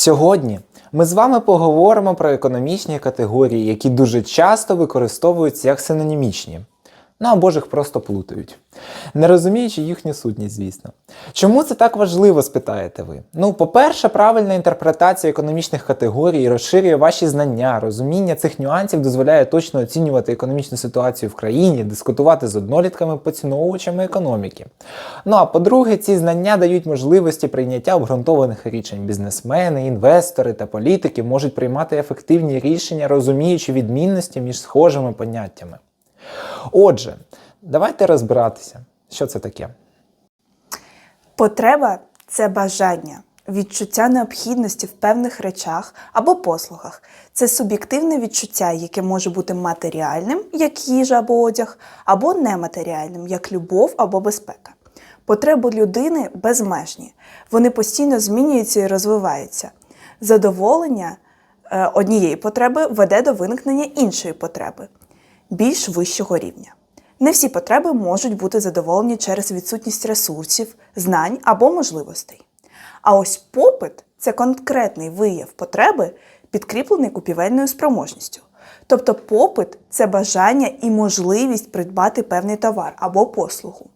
Сьогодні ми з вами поговоримо про економічні категорії, які дуже часто використовуються як синонімічні. Ну або ж їх просто плутають, не розуміючи їхню сутність, звісно. Чому це так важливо, спитаєте ви? Ну, по-перше, правильна інтерпретація економічних категорій розширює ваші знання, розуміння цих нюансів дозволяє точно оцінювати економічну ситуацію в країні, дискутувати з однолітками поціновувачами економіки. Ну а по-друге, ці знання дають можливості прийняття обґрунтованих рішень. Бізнесмени, інвестори та політики можуть приймати ефективні рішення, розуміючи відмінності між схожими поняттями. Отже, давайте розбиратися, що це таке. Потреба це бажання, відчуття необхідності в певних речах або послугах. Це суб'єктивне відчуття, яке може бути матеріальним, як їжа або одяг, або нематеріальним, як любов або безпека. Потреби людини безмежні, вони постійно змінюються і розвиваються. Задоволення е, однієї потреби веде до виникнення іншої потреби, більш вищого рівня. Не всі потреби можуть бути задоволені через відсутність ресурсів, знань або можливостей. А ось попит це конкретний вияв потреби, підкріплений купівельною спроможністю. Тобто попит це бажання і можливість придбати певний товар або послугу.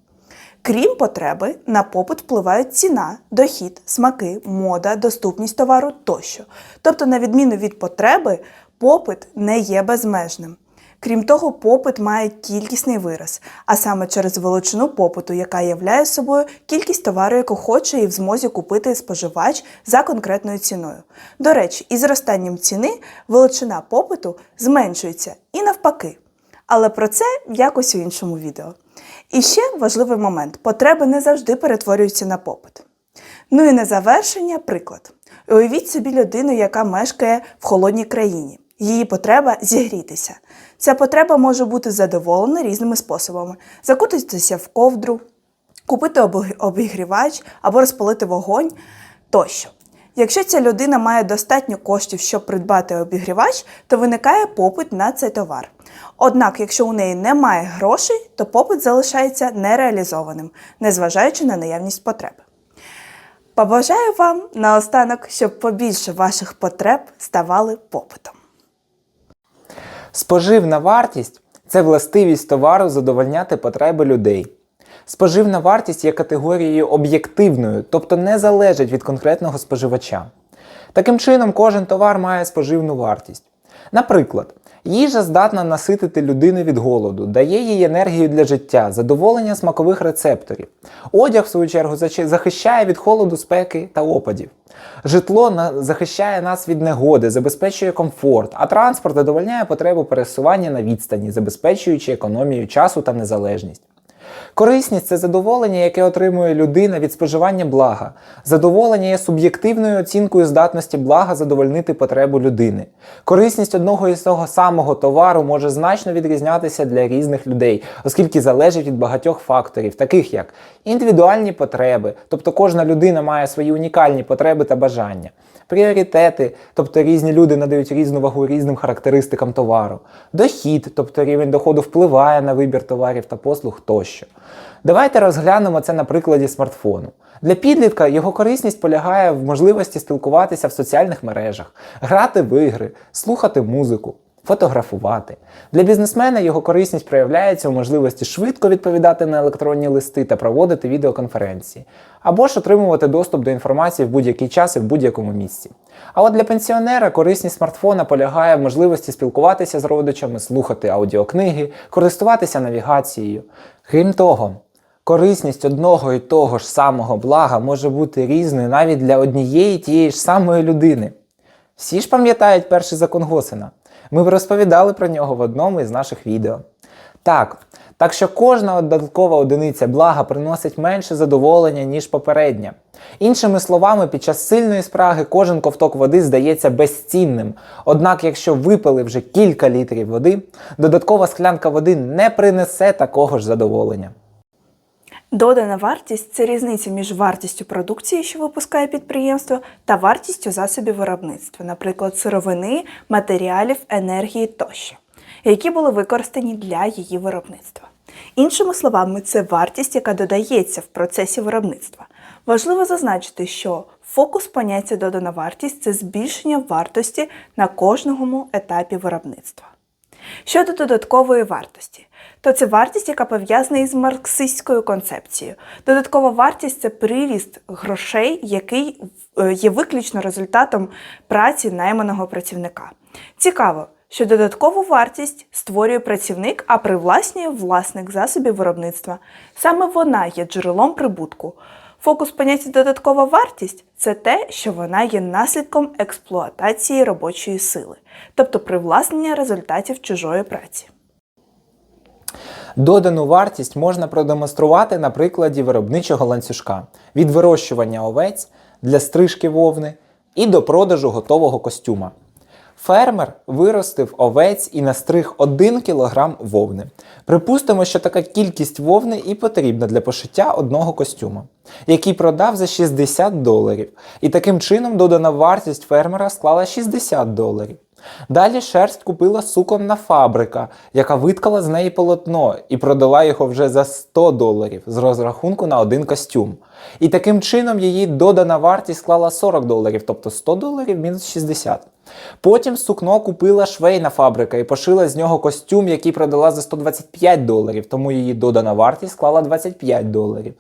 Крім потреби, на попит впливають ціна, дохід, смаки, мода, доступність товару тощо. Тобто, на відміну від потреби, попит не є безмежним. Крім того, попит має кількісний вираз, а саме через величину попиту, яка являє собою кількість товару, яку хоче і в змозі купити споживач за конкретною ціною. До речі, із зростанням ціни величина попиту зменшується і навпаки. Але про це якось у іншому відео. І ще важливий момент: потреби не завжди перетворюються на попит. Ну і на завершення приклад. Уявіть собі людину, яка мешкає в холодній країні. Її потреба зігрітися. Ця потреба може бути задоволена різними способами: закутатися в ковдру, купити обігрівач або розпалити вогонь тощо. Якщо ця людина має достатньо коштів, щоб придбати обігрівач, то виникає попит на цей товар. Однак, якщо у неї немає грошей, то попит залишається нереалізованим, незважаючи на наявність потреби. Побажаю вам наостанок, щоб побільше ваших потреб ставали попитом. Споживна вартість це властивість товару задовольняти потреби людей. Споживна вартість є категорією об'єктивною, тобто не залежить від конкретного споживача. Таким чином, кожен товар має споживну вартість. Наприклад, їжа здатна наситити людину від голоду, дає їй енергію для життя, задоволення смакових рецепторів. Одяг, в свою чергу, захищає від холоду, спеки та опадів. Житло захищає нас від негоди, забезпечує комфорт, а транспорт задовольняє потребу пересування на відстані, забезпечуючи економію часу та незалежність. Корисність це задоволення, яке отримує людина від споживання блага. Задоволення є суб'єктивною оцінкою здатності блага задовольнити потребу людини. Корисність одного і того самого товару може значно відрізнятися для різних людей, оскільки залежить від багатьох факторів, таких як індивідуальні потреби, тобто кожна людина має свої унікальні потреби та бажання. Пріоритети, тобто різні люди надають різну вагу різним характеристикам товару, дохід, тобто рівень доходу впливає на вибір товарів та послуг тощо. Давайте розглянемо це на прикладі смартфону. Для підлітка його корисність полягає в можливості спілкуватися в соціальних мережах, грати в ігри, слухати музику, фотографувати. Для бізнесмена його корисність проявляється у можливості швидко відповідати на електронні листи та проводити відеоконференції, або ж отримувати доступ до інформації в будь-який час і в будь-якому місці. А от для пенсіонера корисність смартфона полягає в можливості спілкуватися з родичами, слухати аудіокниги, користуватися навігацією. Крім того, Корисність одного і того ж самого блага може бути різною навіть для однієї тієї ж самої людини. Всі ж пам'ятають перший закон Госена. Ми розповідали про нього в одному із наших відео. Так, так що кожна додаткова одиниця блага приносить менше задоволення, ніж попередня. Іншими словами, під час сильної спраги кожен ковток води здається безцінним. Однак, якщо випили вже кілька літрів води, додаткова склянка води не принесе такого ж задоволення. Додана вартість це різниця між вартістю продукції, що випускає підприємство, та вартістю засобів виробництва, наприклад, сировини, матеріалів, енергії тощо, які були використані для її виробництва. Іншими словами, це вартість, яка додається в процесі виробництва. Важливо зазначити, що фокус поняття додана вартість це збільшення вартості на кожному етапі виробництва. Щодо додаткової вартості, то це вартість, яка пов'язана із марксистською концепцією. Додаткова вартість це приріст грошей, який е, є виключно результатом праці найманого працівника. Цікаво, що додаткову вартість створює працівник, а привласнює власник засобів виробництва. Саме вона є джерелом прибутку. Фокус поняття додаткова вартість це те, що вона є наслідком експлуатації робочої сили, тобто привласнення результатів чужої праці. Додану вартість можна продемонструвати на прикладі виробничого ланцюжка від вирощування овець для стрижки вовни і до продажу готового костюма. Фермер виростив овець і настриг 1 кг вовни. Припустимо, що така кількість вовни і потрібна для пошиття одного костюма, який продав за 60 доларів. І таким чином додана вартість фермера склала 60 доларів. Далі шерсть купила суконна фабрика, яка виткала з неї полотно і продала його вже за 100 доларів з розрахунку на один костюм. І таким чином її додана вартість склала 40 доларів, тобто 100 доларів мінус 60. Потім сукно купила швейна фабрика і пошила з нього костюм, який продала за 125 доларів, тому її додана вартість склала 25 доларів.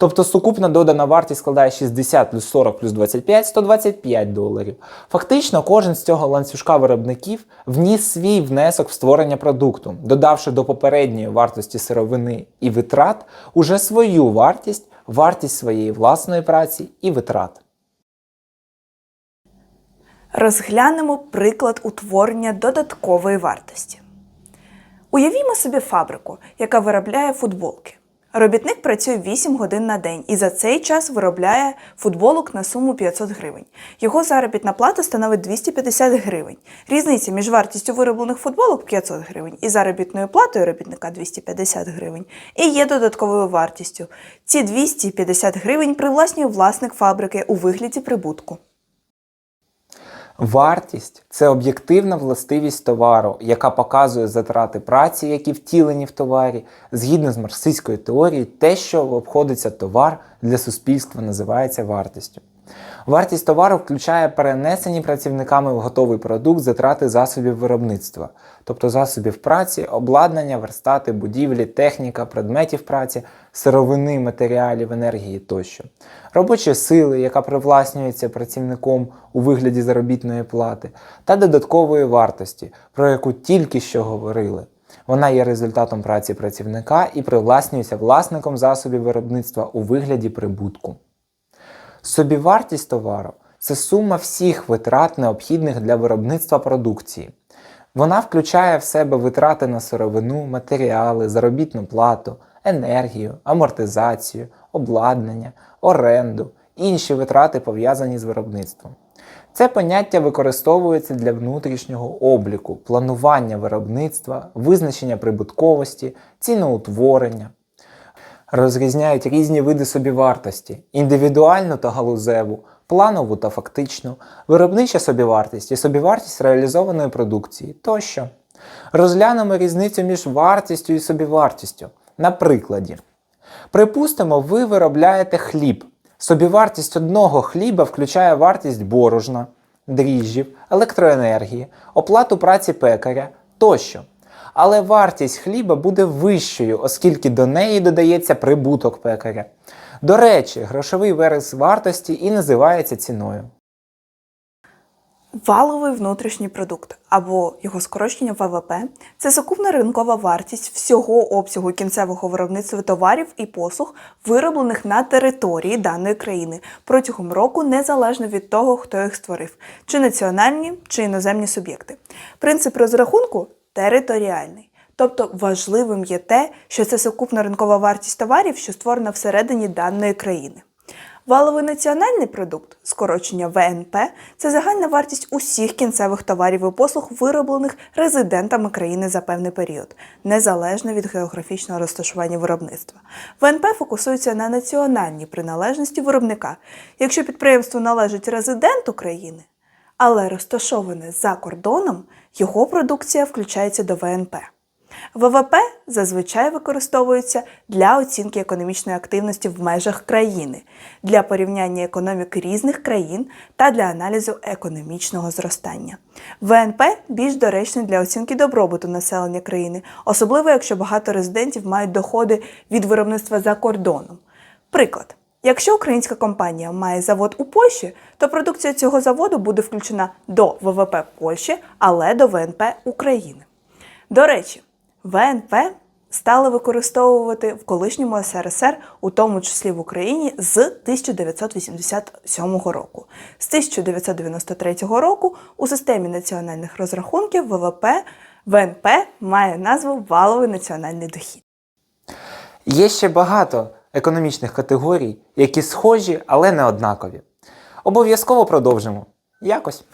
Тобто сукупна додана вартість складає 60 плюс 40 плюс 25 125 доларів. Фактично, кожен з цього ланцюжка виробників вніс свій внесок в створення продукту, додавши до попередньої вартості сировини і витрат уже свою вартість, вартість своєї власної праці і витрат. Розглянемо приклад утворення додаткової вартості. Уявімо собі фабрику, яка виробляє футболки. Робітник працює 8 годин на день і за цей час виробляє футболок на суму 500 гривень. Його заробітна плата становить 250 гривень. Різниця між вартістю вироблених футболок 500 гривень і заробітною платою робітника 250 гривень і є додатковою вартістю. Ці 250 гривень привласнює власник фабрики у вигляді прибутку. Вартість це об'єктивна властивість товару, яка показує затрати праці, які втілені в товарі. Згідно з марксистською теорією, те, що обходиться товар для суспільства, називається вартістю. Вартість товару включає перенесені працівниками в готовий продукт затрати засобів виробництва, тобто засобів праці, обладнання, верстати, будівлі, техніка, предметів праці, сировини, матеріалів, енергії тощо, робочі сили, яка привласнюється працівником у вигляді заробітної плати, та додаткової вартості, про яку тільки що говорили. Вона є результатом праці працівника і привласнюється власником засобів виробництва у вигляді прибутку. Собівартість товару це сума всіх витрат, необхідних для виробництва продукції. Вона включає в себе витрати на сировину, матеріали, заробітну плату, енергію, амортизацію, обладнання, оренду, інші витрати пов'язані з виробництвом. Це поняття використовується для внутрішнього обліку, планування виробництва, визначення прибутковості, ціноутворення, розрізняють різні види собівартості: індивідуальну та галузеву, планову та фактичну, виробнича собівартість і собівартість реалізованої продукції тощо. Розглянемо різницю між вартістю і собівартістю. На прикладі. Припустимо, ви виробляєте хліб. Собівартість одного хліба включає вартість борошна, дріжджів, електроенергії, оплату праці пекаря тощо. Але вартість хліба буде вищою, оскільки до неї додається прибуток пекаря. До речі, грошовий вираз вартості і називається ціною. Валовий внутрішній продукт або його скорочення ВВП це сукупна ринкова вартість всього обсягу кінцевого виробництва товарів і послуг, вироблених на території даної країни протягом року, незалежно від того, хто їх створив, чи національні, чи іноземні суб'єкти. Принцип розрахунку територіальний. Тобто важливим є те, що це сукупна ринкова вартість товарів, що створена всередині даної країни. Валовий національний продукт, скорочення ВНП, це загальна вартість усіх кінцевих товарів і послуг, вироблених резидентами країни за певний період, незалежно від географічного розташування виробництва. ВНП фокусується на національній приналежності виробника. Якщо підприємство належить резиденту країни, але розташоване за кордоном, його продукція включається до ВНП. ВВП зазвичай використовується для оцінки економічної активності в межах країни, для порівняння економік різних країн та для аналізу економічного зростання. ВНП більш доречний для оцінки добробуту населення країни, особливо якщо багато резидентів мають доходи від виробництва за кордоном. Приклад. Якщо українська компанія має завод у Польщі, то продукція цього заводу буде включена до ВВП Польщі, але до ВНП України. До речі, ВНП стали використовувати в колишньому СРСР, у тому числі в Україні, з 1987 року. З 1993 року у системі національних розрахунків ВВП ВНП має назву Валовий національний дохід. Є ще багато економічних категорій, які схожі, але не однакові. Обов'язково продовжимо. Якось.